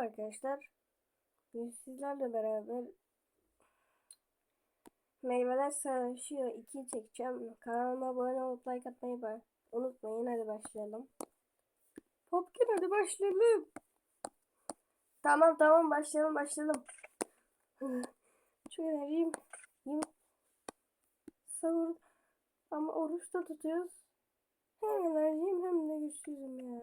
arkadaşlar. Biz sizlerle beraber Meyveler Savaşıyor 2'yi çekeceğim. Kanalıma abone olup like atmayı unutmayın. Hadi başlayalım. Popkin hadi başlayalım. Tamam tamam başlayalım başlayalım. Çok enerjiyim. Yiyeyim. Sahur. Ama oruç da tutuyoruz. Hem enerjiyim hem de güçsüzüm ya.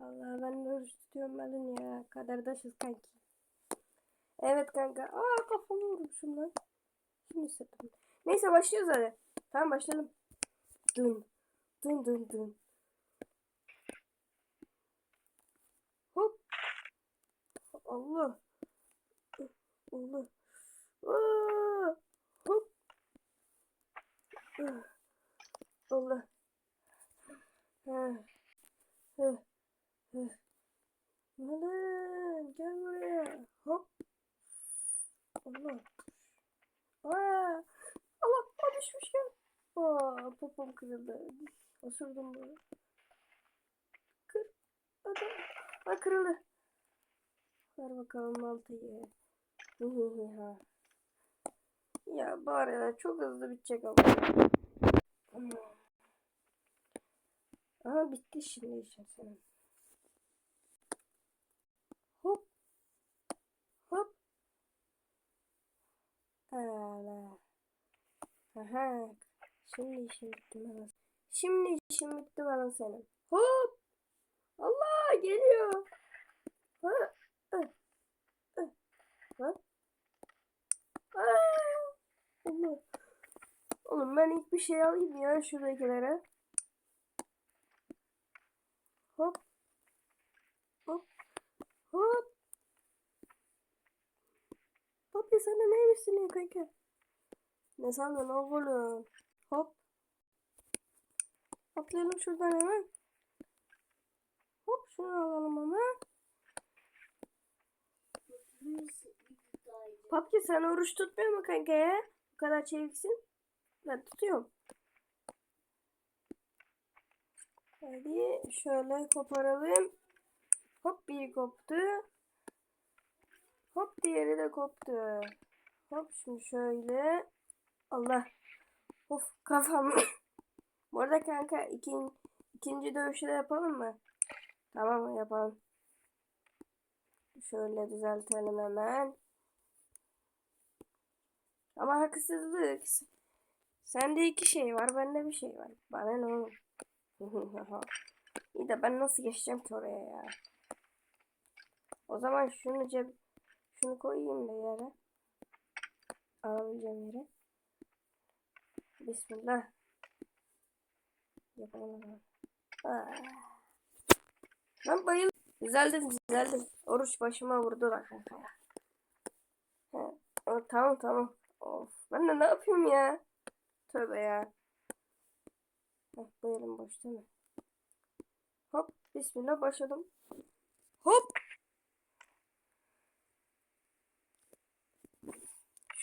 Allah ben de oruç tutuyorum ben ya. Kaderdaşız kanki. Evet kanka. Aa kafamı vurmuşum lan. Şimdi hissettim. Neyse başlıyoruz hadi. Tamam başlayalım. Dın. Dın dın dın. Hop. Allah. Allah. Aa! Hop. Ah. Allah. Ha. Ha. Ha. Lan gel buraya. Hop. Allah. Aa. Allah o düşmüş ya. Aa, popom kırıldı. Osurdum bunu. Kır. Hadi. Aa, kırıldı. Ver bakalım mantıyı. Ya bari ya çok hızlı bitecek ama. Aha bitti şimdi işte senin. Hop. Hop. Ala. Aha. Şimdi işim bitti bana. Şimdi işim bitti bana senin. Hop. Allah geliyor. Ha. Ha. Ha. Allah. Oğlum ben ilk bir şey alayım ya şuradakilere. Hop. Hop. Hop. Papi sen de neymişsin ya kanka? Ne sandın oğlum? Hop. Atlayalım şuradan hemen. Hop şunu alalım hemen. Papki sen oruç tutmuyor mu kanka ya? Bu kadar çeviksin. Ben tutuyorum. Hadi şöyle koparalım. Hop biri koptu. Hop diğeri de koptu. Hop şimdi şöyle. Allah. Of kafam. Bu arada kanka ikin, ikinci dövüşü de yapalım mı? Tamam yapalım. Şöyle düzeltelim hemen. Ama haksızlık. Sende iki şey var, bende bir şey var. Bana ne oğlum? İyi de ben nasıl geçeceğim ki oraya ya? O zaman şunu ceb şunu koyayım da yere. Alabileceğim yere. Bismillah. Yapalım bakalım. Aa. Ben bayıl. Güzeldim güzeldim. Oruç başıma vurdu da kanka ya. Tamam tamam. Of. Ben de ne yapayım ya? Tövbe ya. Heh, bu elim boş değil mi? Hop. Bismillah başladım. Hop.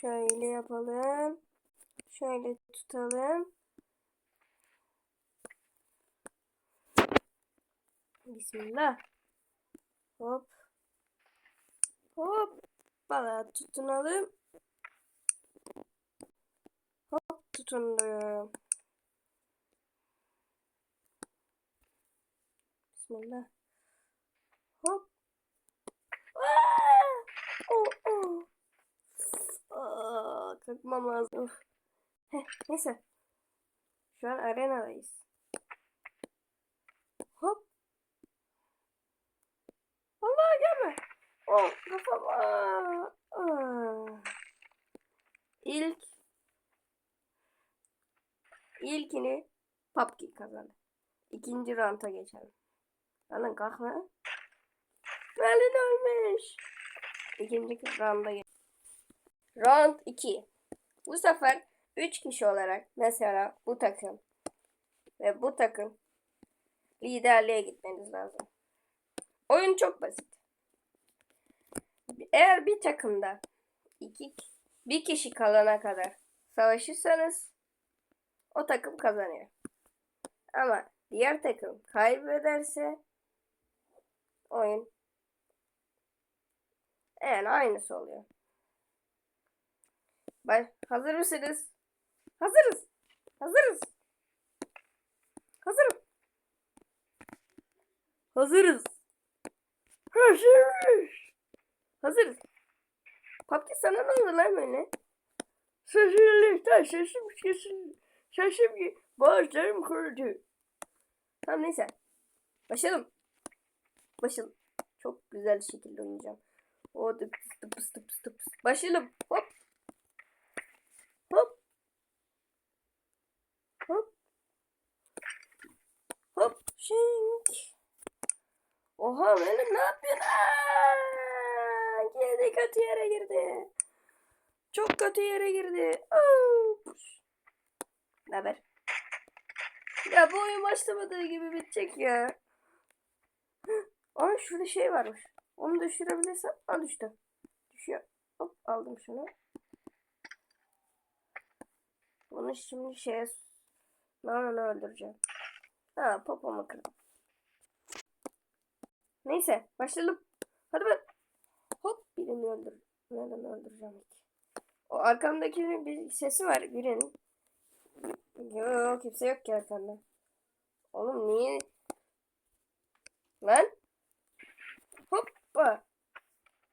Şöyle yapalım. Şöyle tutalım. Bismillah. Hop. Hop. Bala tutunalım. Hop tutundum. Bismillah. Hop. Aa! Oh, oh. Kalkmam lazım. Heh, neyse. Şu an arenadayız. Hop. Allah gelme. Oh kafam. Aa, aa. İlk ilkini Papki kazandı. İkinci ranta geçelim. Alın kalkma. Melin ölmüş. İkinci randa geç. Round 2. Bu sefer 3 kişi olarak mesela bu takım ve bu takım liderliğe gitmeniz lazım. Oyun çok basit. Eğer bir takımda iki, bir kişi kalana kadar savaşırsanız o takım kazanıyor. Ama diğer takım kaybederse oyun Yani aynısı oluyor. Baş, hazır mısınız? Hazırız. Hazırız. Hazırım. Hazırız. Hazırız. Hazırız. Papki sana ne oldu lan böyle? Sessizlikten sesim kesildi. Sesim ki bağışlarım kurudu. Tamam neyse. Başlayalım. Başlayalım. Çok güzel şekilde oynayacağım. O tıpıs tıpıs tıpıs tıpıs. Başlayalım. Hop. Hop. Hop. Hop. Şink. Oha benim ne yapıyorsun? Aa, girdi kötü yere girdi. Çok kötü yere girdi. Ne haber? Ya bu oyun başlamadığı gibi bitecek ya. Ama şurada şey varmış. Onu düşürebilirsem. Aa düştü. Düşüyor. Hop aldım şunu. Bunu şimdi şeye... Nananı öldüreceğim. Ha popomu kırdım. Neyse başlayalım. Hadi ben. Hop birini öldür. Neden öldüreceğim ilk. O arkamdakinin bir sesi var birinin. Yok kimse yok ki arkamda. Oğlum niye? Lan. Hoppa.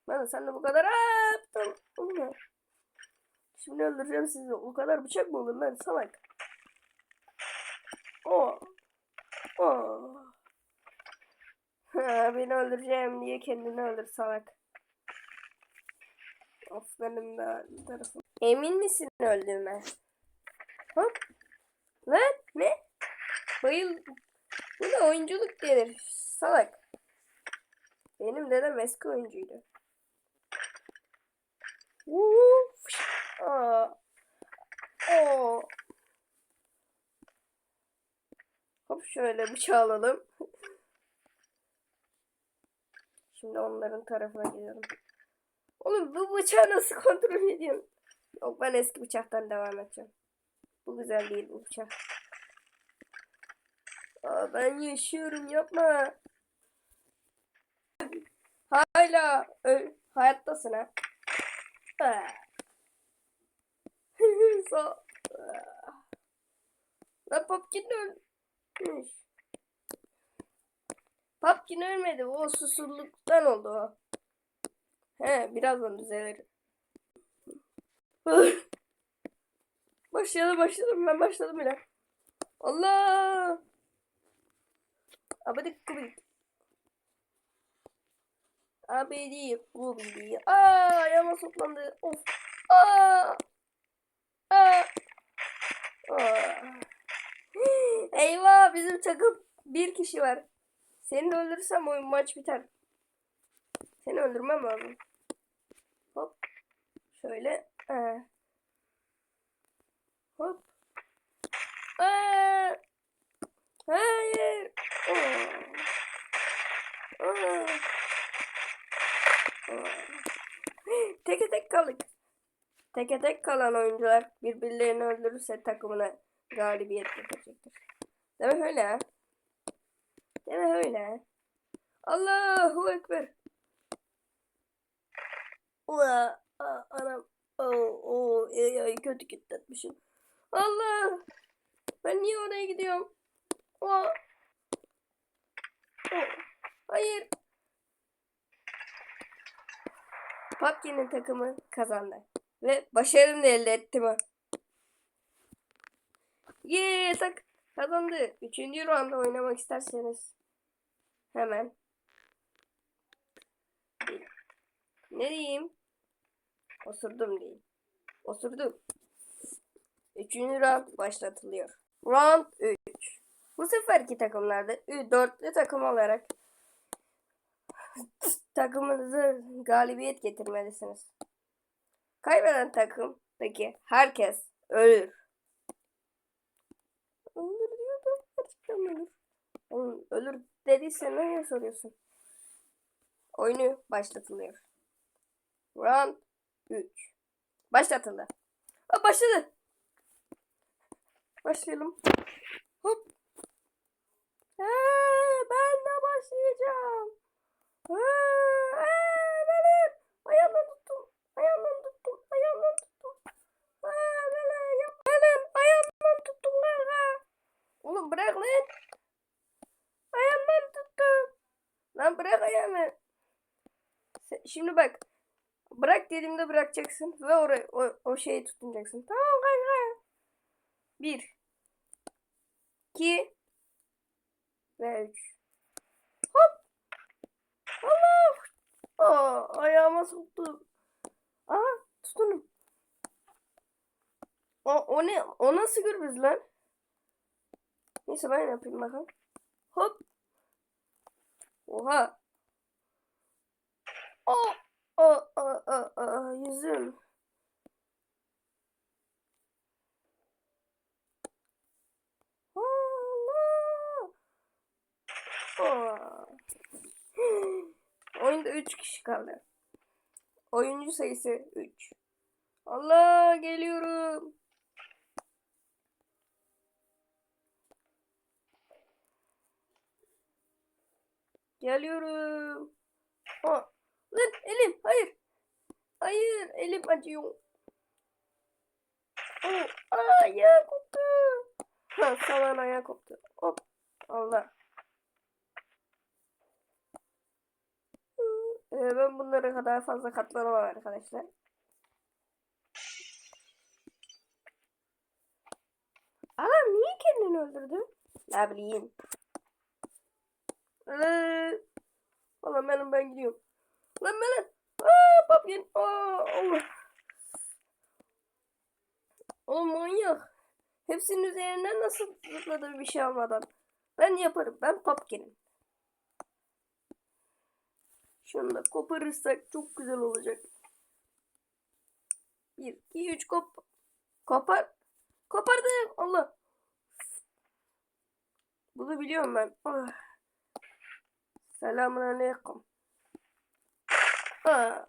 Ben sen de bu kadar Aa, yaptın. Şimdi öldüreceğim sizi. O kadar bıçak mı olur lan salak? Oh. Ha, beni öldüreceğim diye kendini öldür salak. Of benim de tarafım. Emin misin öldüğüme? Hop. Lan ne? Bayıl. Bu da oyunculuk denir. Salak. Benim dedem eski oyuncuydu. Uf. Aa. Oo. Hop şöyle bıçağı alalım. Şimdi onların tarafına gidiyorum. Oğlum bu bıçağı nasıl kontrol ediyorum? Yok ben eski bıçaktan devam edeceğim. Bu güzel değil bu bıçak. Aa, ben yaşıyorum yapma. Hala ö- hayattasın ha. Ah. Ah. Lan Popkin ölmüş. Popkin ölmedi. O susuzluktan oldu o. He birazdan düzelir. başlayalım başlayalım ben başladım bile. Allah. Abidik kubik. Abidik kubik. Aa ayağıma soklandı. Of. Aa. Eyvah bizim takım bir kişi var. Seni öldürürsem oyun maç biter. Seni öldürmem lazım. Hop. Şöyle. Ee. Hop. Aa. Hayır. Aa. Aa. Aa. Teke tek kaldık. Teke tek kalan oyuncular birbirlerini öldürürse takımına galibiyet getirecektir. Demek öyle ha. Demek öyle. Allahu Ekber. Ula, aa, anam. Oo, oo, ay, ay, kötü kilitletmişim. Allah. Ben niye oraya gidiyorum? Oo. Oo. Hayır. Papkin'in takımı kazandı. Ve başarını elde etti mi? Yeee tak kazandı. Üçüncü rounda oynamak isterseniz hemen ne diyeyim? Osurdum diyeyim. Osurdum. Üçüncü round başlatılıyor. Round 3. Bu seferki takımlarda dörtlü takım olarak takımınızı galibiyet getirmelisiniz. Kaybeden takımdaki herkes ölür. Ölür diyordum. Gerçekten ölür. Oğlum, ölür dediyse neye soruyorsun? Oyunu başlatılıyor. Round 3. Başlatıldı. Ha, başladı. Başlayalım. Hop. Ee, ben de başlayacağım. Ee, ee, benim. Ayağımdan tuttum. Aa, bana yapma. Anam ayağımdan tuttum kanka. Oğlum bırak lan. Ayağımdan tuttum. Lan bırak ayağımı. Şimdi bak. Bırak dediğimde bırakacaksın ve oraya o, o şeyi tutunacaksın. Tamam kanka. Bir. İki. Ve üç. Hop. Allah. Aa, ayağıma soktum. Aha tutunum. O, o ne? O nasıl gürbüz lan? Neyse ben yapayım bakalım. Hop. Oha. Aa, aa, aa, aa, aa, yüzüm. Oyunda 3 kişi kaldı. Oyuncu sayısı 3. Allah geliyorum. Geliyorum. Aa, lan elim hayır. Hayır elim acıyor. Aa, ayağı koptu. Ha, salan ayağı koptu. Hop. Allah. Ee, ben bunlara kadar fazla katlanamam arkadaşlar. Adam niye kendini öldürdü? Ne bileyim. Ee, Ulan benim ben gidiyorum. Lan benim. Aa papyen. Aa Allah. Oğlum manyak. Hepsinin üzerinden nasıl zıpladı bir şey almadan. Ben yaparım. Ben papkenim. Şunu da koparırsak çok güzel olacak. 1, 2, 3 kop. Kopar. Kopardım. Allah. Bunu biliyorum ben. Ah. Selamun aleyküm. Aa.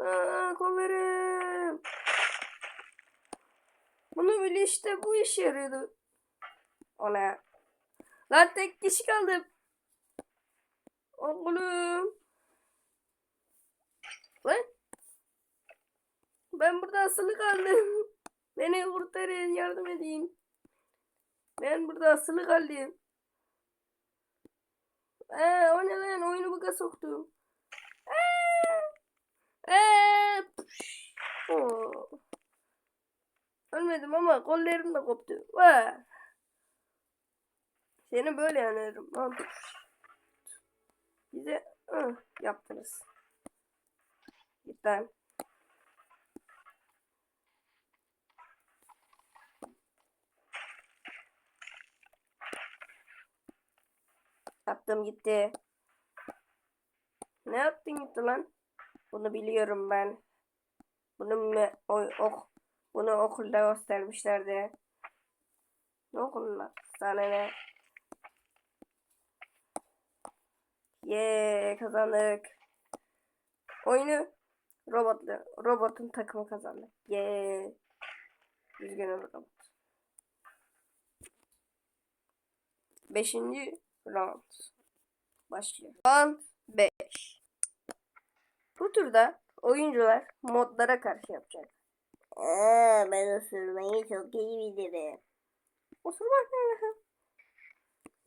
Aa, kollarım. Bunu bile işte bu işe yarıyordu. Ona. Lan tek kişi kaldım. Oğlum. Lan. Ben burada asılı kaldım. Beni kurtarın yardım edin. Ben burada asılı kaldım. Ee, o ne lan oyunu buga soktum. Ee, ee. Oo. Ölmedim ama kollarım da koptu. Vay. Seni böyle yanarım. Püş. Bize ıh, yaptınız. Git lan. Yaptım gitti. Ne yaptın gitti lan? Bunu biliyorum ben. Bunu me- o, ok, bunu okulda göstermişlerdi. Ne okullar? Sana ne? Ye kazandık. Oyunu robotlu robotun takımı kazandı. Ye. Üzgünüm robot. Beşinci round başlıyor. Round 5. Bu turda oyuncular modlara karşı yapacak. Aa, ben ısırmayı çok iyi bilirim. Osurmak ne?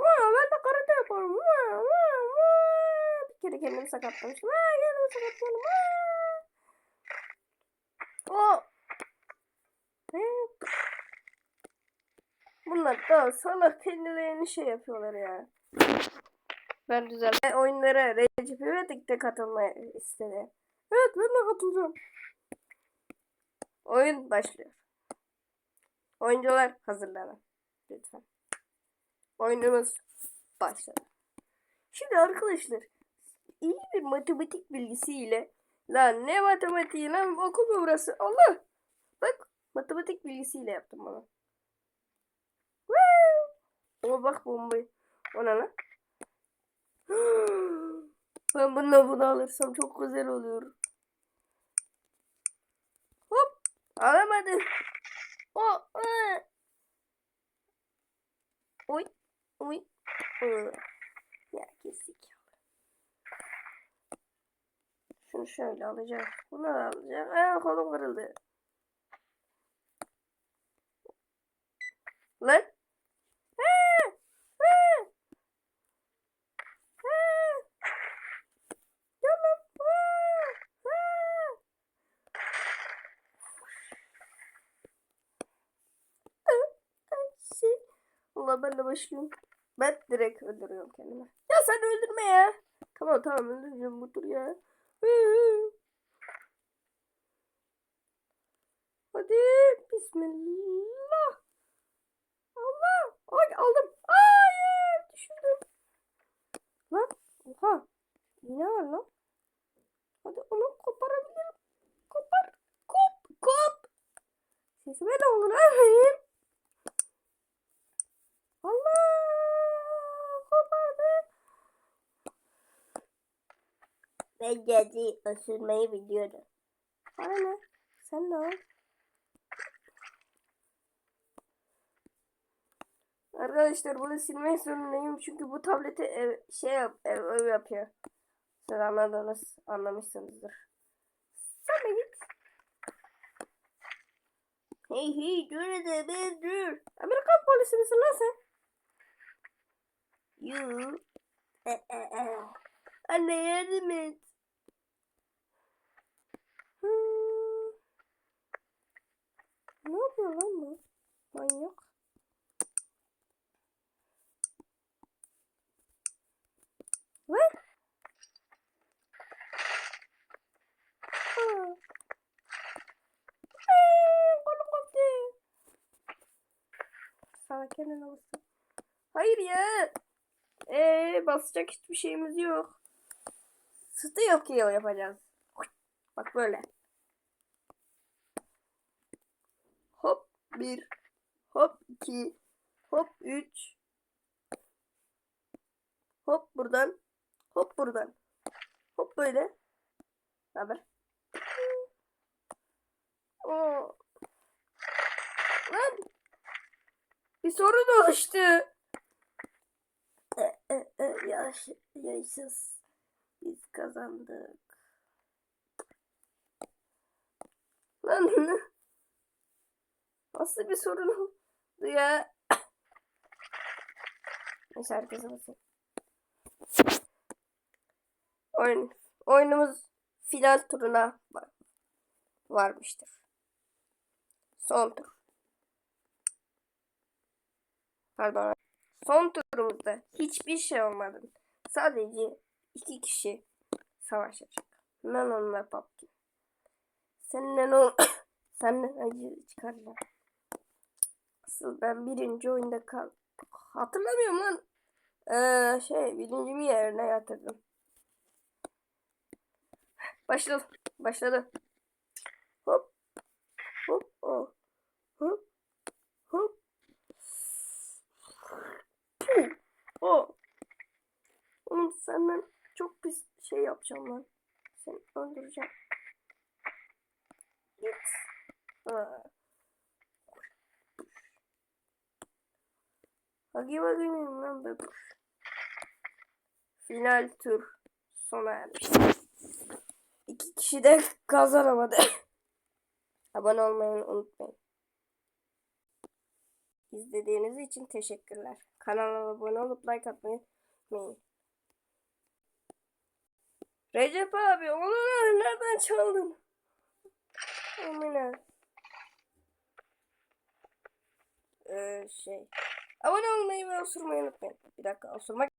Aa, ben de karate yaparım. Aa, aa, aa. Bir kere kendimi sakatlamışım. Aa, kendimi sakatladım. Aa. Bunlar da salak kendilerini şey yapıyorlar ya. Ben güzel oyunlara Recep İvedik de katılmaya istedi. Evet ben de katılacağım. Oyun başlıyor. Oyuncular hazırlanın. Lütfen. Oyunumuz başladı. Şimdi arkadaşlar iyi bir matematik bilgisiyle lan ne matematiği lan okul mu burası? Allah! Bak matematik bilgisiyle yaptım bunu. Ama bak bombayı. O ne lan? Ben bununla bunu alırsam çok güzel olur. Hop! Alamadım. O, ı. Oy, Uy. Ya kesik. Şunu şöyle alacağım. Bunu da alacağım. Aa kolum kırıldı. Lan. Aa, aa, aa. Canım. Allah şey. ben de başlıyorum. Ben direkt öldürüyorum kendimi. Ya sen öldürme ya. Tamam tamam öldüreceğim bu tur ya. Hadi bismillah. Allah. Ay aldım. Hayır düşürdüm. Lan oha. Yine var lan. Hadi onu koparabilirim. Kopar. Kop. Kop. Sesime ne olur efendim? Allah. Kopardı. Ben geldi ısırmayı biliyorum. Aynen. Sen de al. Arkadaşlar bunu silmek zorundayım çünkü bu tableti ev, şey yap, ev, ev yapıyor. Siz anladınız, anlamışsınızdır. De git. Hey hey dur hadi ben dur. Amerikan polisi misin lan sen? You. E, e, e. Anne yardım et. Ne yapıyor lan bu? Manyak. Sana kendine bastım. Hayır ya. Ee, basacak hiçbir şeyimiz yok. Sıtı yok ya yapacağız. Bak böyle. Hop bir. Hop iki. Hop üç. Hop buradan. Hop buradan. Hop böyle. Haber? Lan. Bir sorun oluştu. E, e, e, yaş, yaşasız. Biz kazandık. Lan nasıl bir sorun oldu ya? Neyse herkese basın. Oyun, oyunumuz final turuna var, varmıştır. Son tur. Pardon. Son turumuzda hiçbir şey olmadı. Sadece iki kişi savaşacak. Nanon ve Pumpkin. Seninle ne ol... Senden acı çıkaracağım. Asıl ben birinci oyunda kal... Hatırlamıyorum lan. Ee, şey birincimi yerine yatırdım. Başladı. Başladı. Hop. Hop. Oh. Hop. Hop. Puh. Oh. Oğlum senden çok pis şey yapacağım lan. Seni öldüreceğim. Git. Ha. Wagi miyim lan be? Final tur sona ermiştir. İki kişi de kazanamadı. Abone olmayı unutmayın. İzlediğiniz için teşekkürler. Kanala abone olup like atmayı unutmayın. Recep abi onu nereden çaldın? Emine. Ee, şey. Abone olmayı ve osurmayı unutmayın. Bir dakika osurmak